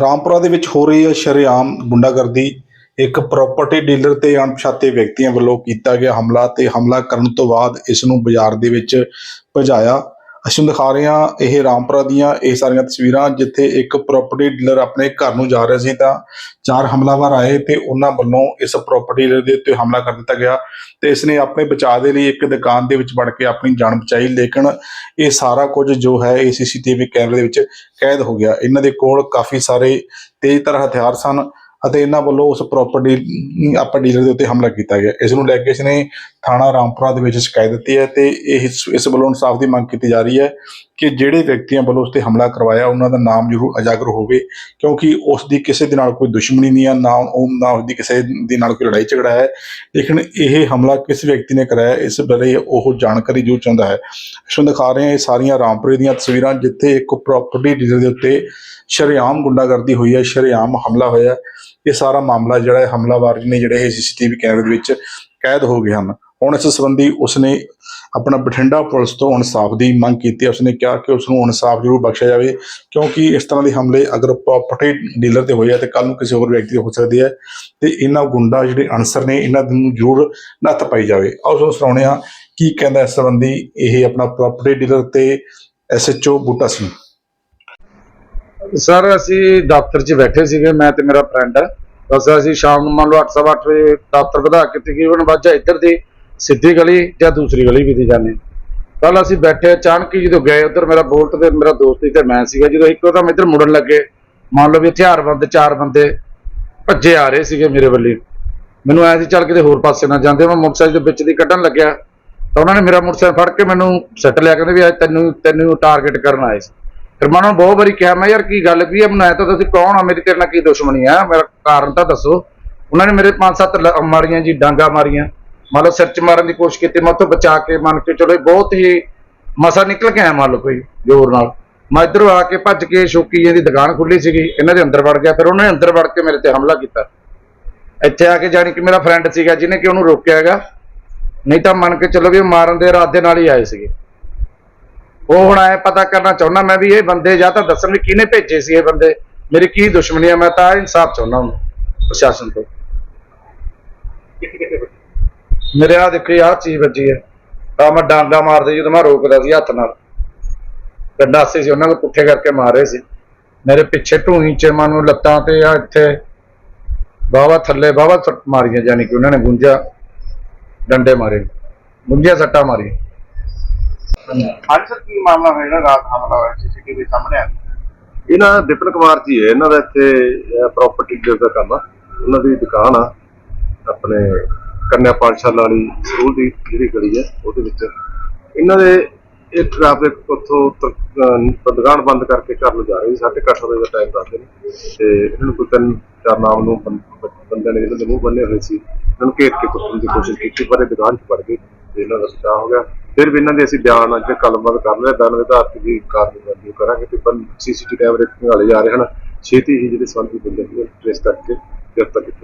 ਰਾਮਪੁਰਾ ਦੇ ਵਿੱਚ ਹੋ ਰਹੀ ਹੈ ਸ਼ਰੇਆਮ ਗੁੰਡਾਗਰਦੀ। ਇੱਕ ਪ੍ਰਾਪਰਟੀ ਡੀਲਰ ਤੇ ਅਣਪਛਾਤੇ ਵਿਅਕਤੀਆਂ ਵੱਲੋਂ ਕੀਤਾ ਗਿਆ ਹਮਲਾ ਤੇ ਹਮਲਾ ਕਰਨ ਤੋਂ ਬਾਅਦ ਇਸ ਨੂੰ ਬਾਜ਼ਾਰ ਦੇ ਵਿੱਚ ਭਜਾਇਆ। ਅਸੀਂ ਦਿਖਾ ਰਹੇ ਹਾਂ ਇਹ ਰਾਮਪੁਰਾ ਦੀਆਂ ਇਹ ਸਾਰੀਆਂ ਤਸਵੀਰਾਂ, ਜਿੱਥੇ ਇੱਕ ਪ੍ਰਾਪਰਟੀ ਡੀਲਰ ਆਪਣੇ ਘਰ ਨੂੰ ਜਾ ਰਿਹਾ ਸੀ ਤਾਂ ਚਾਰ ਹਮਲਾਵਰ ਆਏ ਤੇ ਉਹਨਾਂ ਵੱਲੋਂ ਇਸ ਪ੍ਰਾਪਰਟੀ ਡੀਲਰ ਦੇ ਉੱਤੇ ਹਮਲਾ ਕਰ ਦਿੱਤਾ ਗਿਆ ਤੇ ਇਸ ਨੇ ਆਪਣੇ ਬਚਾਅ ਦੇ ਲਈ ਇੱਕ ਦੁਕਾਨ ਦੇ ਵਿੱਚ ਵੜ ਕੇ ਆਪਣੀ ਜਾਨ ਬਚਾਈ, ਲੇਕਿਨ ਇਹ ਸਾਰਾ ਕੁਝ ਜੋ ਹੈ ਇਹ ਸੀਸੀਟੀਵੀ ਕੈਮਰੇ ਦੇ ਵਿੱਚ ਕੈਦ ਹੋ ਗਿਆ। ਇਹਨਾਂ ਦੇ ਕੋਲ ਕਾਫੀ ਸਾਰੇ ਤੇਜ਼ਧਾਰ ਹਥਿਆਰ ਸਨ। ਅਤੇ ਇਹਨਾਂ ਵੱਲੋਂ ਉਸ ਪ੍ਰਾਪਰਟੀ ਆਪਾਂ ਡੀਲਰ ਦੇ ਉੱਤੇ ਹਮਲਾ ਕੀਤਾ ਗਿਆ। ਇਸ ਨੂੰ ਲੈ ਕੇ ਇਸ ਨੇ ਥਾਣਾ ਰਾਮਪੁਰਾ ਦੇ ਵਿੱਚ ਸ਼ਿਕਾਇਤ ਦਿੱਤੀ ਹੈ ਤੇ ਇਹ ਇਸ- ਵੱਲੋਂ ਇਨਸਾਫ ਦੀ ਮੰਗ ਕੀਤੀ ਜਾ ਰਹੀ ਹੈ ਕਿ ਜਿਹੜੇ ਵਿਅਕਤੀਆਂ ਵੱਲੋਂ ਉਸ ਤੇ ਹਮਲਾ ਕਰਵਾਇਆ, ਉਹਨਾਂ ਦਾ ਨਾਮ ਜ਼ਰੂਰ ਅਜਾਗਰ ਹੋਵੇ, ਕਿਉਂਕਿ ਉਸ ਦੀ ਕਿਸੇ ਦੇ ਨਾਲ ਕੋਈ ਦੁਸ਼ਮਣੀ ਨਹੀਂ ਹੈ ਨਾ ਉਹ, ਨਾ ਉਸ ਦੀ ਕਿਸੇ ਦੇ ਨਾਲ ਕੋਈ ਲੜਾਈ ਝਗੜਾ ਹੈ। ਲੇਕਿਨ ਇਹ ਹਮਲਾ ਕਿਸ ਵਿਅਕਤੀ ਨੇ ਕਰਾਇਆ, ਇਸ ਬਾਰੇ ਉਹ ਜਾਣਕਾਰੀ ਜ਼ਰੂਰ ਚਾਹੁੰਦਾ ਹੈ। ਇਸ ਨੂੰ ਦਿਖਾ ਰਹੇ ਹਾਂ ਇਹ ਸਾਰੀਆਂ ਰਾਮਪੁਰੇ ਦੀਆਂ ਤਸਵੀਰਾਂ, ਜਿੱਥੇ ਇੱਕ ਪ੍ਰਾਪਰਟੀ ਡੀਲਰ ਦੇ ਉੱਤੇ ਸ਼ਰੇਆਮ ਗੁੰਡਾਗਰਦੀ ਹੋਈ ਹੈ, ਸ਼ਰੇਆਮ ਹਮਲਾ ਹੋਇਆ। ਇਹ ਸਾਰਾ ਮਾਮਲਾ ਜਿਹੜਾ ਹੈ ਹਮਲਾਵਰ ਨੇ ਜਿਹੜੇ ਇਹ ਸੀਸੀਟੀਵੀ ਕੈਮਰੇ ਦੇ ਵਿੱਚ ਕੈਦ ਹੋ ਗਏ ਹਨ। ਹੁਣ ਇਸ ਸੰਬੰਧੀ ਉਸਨੇ ਆਪਣਾ ਬਠਿੰਡਾ ਪੁਲਿਸ ਤੋਂ ਇਨਸਾਫ ਦੀ ਮੰਗ ਕੀਤੀ ਹੈ। ਉਸਨੇ ਕਿਹਾ ਕਿ ਉਸ ਨੂੰ ਇਨਸਾਫ ਜ਼ਰੂਰ ਬਖਸ਼ਿਆ ਜਾਵੇ ਕਿਉਂਕਿ ਇਸ ਤਰ੍ਹਾਂ ਦੇ ਹਮਲੇ ਅਗਰ ਪ੍ਰਾਪਰਟੀ ਡੀਲਰ ਤੇ ਹੋਏ ਆ ਤੇ ਕੱਲ ਨੂੰ ਕਿਸੇ ਹੋਰ ਵਿਅਕਤੀ ਤੇ ਹੋ ਸਕਦੇ ਆ ਤੇ ਇਹਨਾਂ ਗੁੰਡਾ ਜਿਹੜੇ ਅਨਸਰ ਨੇ ਇਹਨਾਂ ਨੂੰ ਜ਼ਰੂਰ ਨੱਥ ਪਾਈ ਜਾਵੇ। ਆਓ ਤੁਹਾਨੂੰ ਸੁਣਾਉਂਦੇ ਹਾਂ ਕੀ ਕਹਿੰਦਾ ਇਸ ਸੰਬੰਧੀ ਇਹ ਆਪਣਾ ਪ੍ਰਾਪਰਟੀ ਡੀਲਰ ਤੇ ਐਸਐਚਓ ਬੂਟਾ ਸਿੰਘ। ਸਰ, ਅਸੀਂ ਦਫ਼ਤਰ 'ਚ ਬੈਠੇ ਸੀਗੇ, ਮੈਂ ਤੇ ਮੇਰਾ ਫਰੈਂਡ ਬਸ ਅਸੀਂ ਸ਼ਾਮ ਨੂੰ ਮੰਨ ਲਓ 8:30 ਵਜੇ ਦਫ਼ਤਰ ਵਧਾ ਕੇ ਤਕਰੀਬਨ ਵਾਜਾ ਇੱਧਰ ਦੀ ਸਿੱਧੀ ਗਲੀ ਜਾਂ ਦੂਸਰੀ ਗਲੀ ਵੀ ਦੀ ਜਾਂਦੇ। ਕੱਲ ਅਸੀਂ ਬੈਠੇ, ਅਚਾਨਕ ਹੀ ਜਦੋਂ ਗਏ ਉਧਰ, ਮੇਰਾ ਬੋਲਟ ਤੇ ਮੇਰਾ ਦੋਸਤ ਸੀ ਤੇ ਮੈਂ ਸੀਗਾ, ਜਦੋਂ ਇੱਕੋ ਦਮ ਇੱਧਰ ਮੁੜਨ ਲੱਗੇ, ਮੰਨ ਲਓ ਵੀ ਹਥਿਆਰਬੰਦ ਚਾਰ ਬੰਦੇ ਭੱਜੇ ਆ ਰਹੇ ਸੀਗੇ ਮੇਰੇ ਵੱਲੇ। ਮੈਨੂੰ ਐਂ ਸੀ, ਚੱਲ ਕਿਤੇ ਹੋਰ ਪਾਸੇ ਨਾ ਜਾਂਦੇ, ਮੈਂ ਮੋਟਰਸਾਈਕਲ ਦੇ ਵਿੱਚ ਦੀ ਕੱਢਣ ਲੱਗਿਆ। ਤਾਂ ਉਹਨਾਂ ਨੇ ਮੇਰਾ ਮੋਟਰਸਾਈਕਲ ਫੜ ਕੇ ਮੈਨੂੰ ਸੱਟ ਲਿਆ, ਕਹਿੰਦੇ ਵੀ ਅੱਜ ਤੈਨੂੰ ਤੈਨੂੰ ਟਾਰਗੇਟ ਕਰਨ ਆਏ ਸੀ। ਫਿਰ ਮੈਂ ਉਹਨਾਂ ਨੂੰ ਬਹੁਤ ਵਾਰੀ ਕਿਹਾ, ਮੈਂ ਯਾਰ, ਕੀ ਗੱਲ ਕੀ ਹੈ? ਮੈਨੂੰ ਐ ਤਾਂ ਤੁਸੀਂ ਕੌਣ ਆ ਮੇਰੀ, ਤੇਰੇ ਨਾਲ ਕੀ ਦੁਸ਼ਮਣੀ ਆ? ਮੇਰਾ ਕਾਰਨ ਤਾਂ ਦੱਸੋ। ਉਹਨਾਂ ਨੇ ਮੇਰੇ ਪੰਜ ਸੱਤ ਮਾਰੀਆਂ ਜੀ, ਡਾਂਗਾ ਮਾਰੀਆਂ। ਮੰਨ ਲਓ ਸਿਰ 'ਚ ਮਾਰਨ ਦੀ ਕੋਸ਼ਿਸ਼ ਕੀਤੀ, ਮੈਂ ਉੱਥੋਂ ਬਚਾ ਕੇ ਮੰਨ ਕੇ ਚਲੋ ਬਹੁਤ ਹੀ ਮਸਾ ਨਿਕਲ ਕੇ ਆਇਆ ਮੰਨ ਲਓ ਕੋਈ ਜ਼ੋਰ ਨਾਲ। ਮੈਂ ਇੱਧਰੋਂ ਆ ਕੇ ਭੱਜ ਕੇ ਸ਼ੋਕੀ ਜੀ ਦੀ ਦੁਕਾਨ ਖੁੱਲੀ ਸੀਗੀ, ਇਹਨਾਂ ਦੇ ਅੰਦਰ ਵੜ ਗਿਆ। ਫਿਰ ਉਹਨਾਂ ਨੇ ਅੰਦਰ ਵੜ ਕੇ ਮੇਰੇ ਤੇ ਹਮਲਾ ਕੀਤਾ। ਇੱਥੇ ਆ ਕੇ ਜਾਣੀ ਕਿ ਮੇਰਾ ਫਰੈਂਡ ਸੀਗਾ, ਜਿਹਨੇ ਕਿ ਉਹਨੂੰ ਰੋਕਿਆ ਹੈਗਾ। ਨਹੀਂ ਤਾਂ ਮੰਨ ਕੇ ਚਲੋ ਵੀ ਉਹ ਮਾਰਨ ਦੇ ਇਰਾਦੇ ਨਾਲ ਹੀ ਆਏ ਸੀਗੇ। ਉਹ ਹੁਣ ਐ ਪਤਾ ਕਰਨਾ ਚਾਹੁੰਦਾ ਮੈਂ ਵੀ ਇਹ ਬੰਦੇ ਜਾਂ ਤਾਂ ਦੱਸਣ ਵੀ ਕਿਹਨੇ ਭੇਜੇ ਸੀ ਇਹ ਬੰਦੇ। ਮੇਰੀ ਕੀ ਦੁਸ਼ਮਣੀ ਆ ਮੈਂ ਤਾਂ ਇਨਸਾਫ ਚਾਹੁੰਦਾ ਹਾਂ ਪ੍ਰਸ਼ਾਸਨ ਤੋਂ। ਮੇਰੇ ਆ ਦੇਖੋ ਆਹ ਚੀਜ਼ ਵੱਜੀ ਹੈ ਤਾਂ ਮੈਂ ਡਾਂਗਾ ਮਾਰਦੇ ਜਦੋਂ ਮੈਂ ਰੋਕਦਾ ਸੀ ਹੱਥ ਨਾਲ। ਕੰਡਾਸੇ ਸੀ ਉਹਨਾਂ ਨੂੰ ਪੁੱਠੇ ਕਰਕੇ ਮਾਰ ਰਹੇ ਸੀ। ਮੇਰੇ ਪਿੱਛੇ ਢੂਹੀ ਚ ਮੈਨੂੰ ਲੱਤਾਂ ਤੇ ਆ ਇੱਥੇ ਬਾਵਾ ਥੱਲੇ ਬਾਵਾ ਸੱਟ ਮਾਰੀਆਂ ਜਾਨੀ ਕਿ ਉਹਨਾਂ ਨੇ ਗੁੰਜਾ ਡੰਡੇ ਮਾਰੇ। ਗੁੰਜਾ ਸੱਟਾਂ ਮਾਰੀ ਅੱਜ ਸਰ, ਕੀ ਮਾਮਲਾ ਹੋਇਆ ਜਿਹੜਾ ਰਾਤ ਹਮਲਾ ਹੋਇਆ? ਸੀਸੀਟੀਵੀ ਸਾਹਮਣੇ ਆ ਇਹਨਾਂ ਵਿਪਨ ਕੁਮਾਰ ਜੀ ਹੈ। ਇਹਨਾਂ ਦਾ ਇੱਥੇ ਪ੍ਰਾਪਰਟੀ ਡੀਲਰ ਦਾ ਕੰਮ ਆ। ਉਹਨਾਂ ਦੀ ਦੁਕਾਨ ਆ। ਆਪਣੇ ਕੰਨਿਆ ਪਾਠਸ਼ਾਲਾ ਵਾਲੀ ਸਕੂਲ ਦੀ ਜਿਹੜੀ ਗਲੀ ਹੈ, ਉਹਦੇ ਵਿੱਚ। ਇਹਨਾਂ ਦੇ ਇਹ ਟ੍ਰੈਫਿਕ ਉੱਥੋਂ ਦੁਕਾਨ ਬੰਦ ਕਰਕੇ ਘਰ ਨੂੰ ਜਾ ਰਹੇ ਸੀ। ਸਾਢੇ ਕੁ ਅੱਠ ਵਜੇ ਦਾ ਟਾਈਮ ਦੱਸਦੇ ਨੇ। ਤੇ ਇਹਨਾਂ ਨੂੰ ਕੋਈ ਤਿੰਨ, ਚਾਰ ਨਾਮ ਨੂੰ ਬੰ- ਬੰਦਿਆਂ ਨੇ ਜਿਹਨਾਂ ਦੇ ਮੂੰਹ ਬੰਨੇ ਹੋਏ ਸੀ, ਇਹਨਾਂ ਨੂੰ ਘੇਰ ਕੇ ਕੁੱਟਣ ਦੀ ਕੋਸ਼ਿਸ਼ ਕੀਤੀ, ਪਰ ਇਹ ਦੁਕਾਨ 'ਚ ਵੜ ਗਏ। ਤੇ ਇਹਨਾਂ ਦਾ ਬਚਾਅ ਹੋ ਗਿਆ। ਫਿਰ ਵੀ ਇਹਨਾਂ ਦੇ ਅਸੀਂ ਬਿਆਨ ਅੱਜ ਕਲਮਬੰਦ ਕਰ ਲਿਆ ਬਿਆਨ ਦੇ ਆਧਾਰ ਵੀ ਕਾਰਵਾਈ ਕਰਾਂਗੇ ਤੇ ਪਰ ਸੀਸੀਟੀਵੀ ਕੈਮਰੇ ਖੰਗਾਲੇ ਜਾ ਰਹੇ ਹਨ। ਛੇਤੀ ਹੀ ਜਿਹੜੇ ਸੰਬੰਧੀ ਬੰਦੇ ਨੇ ਟ੍ਰੇਸ ਕਰਕੇ ਗ੍ਰਿਫਤਾਰ ਕੀਤਾ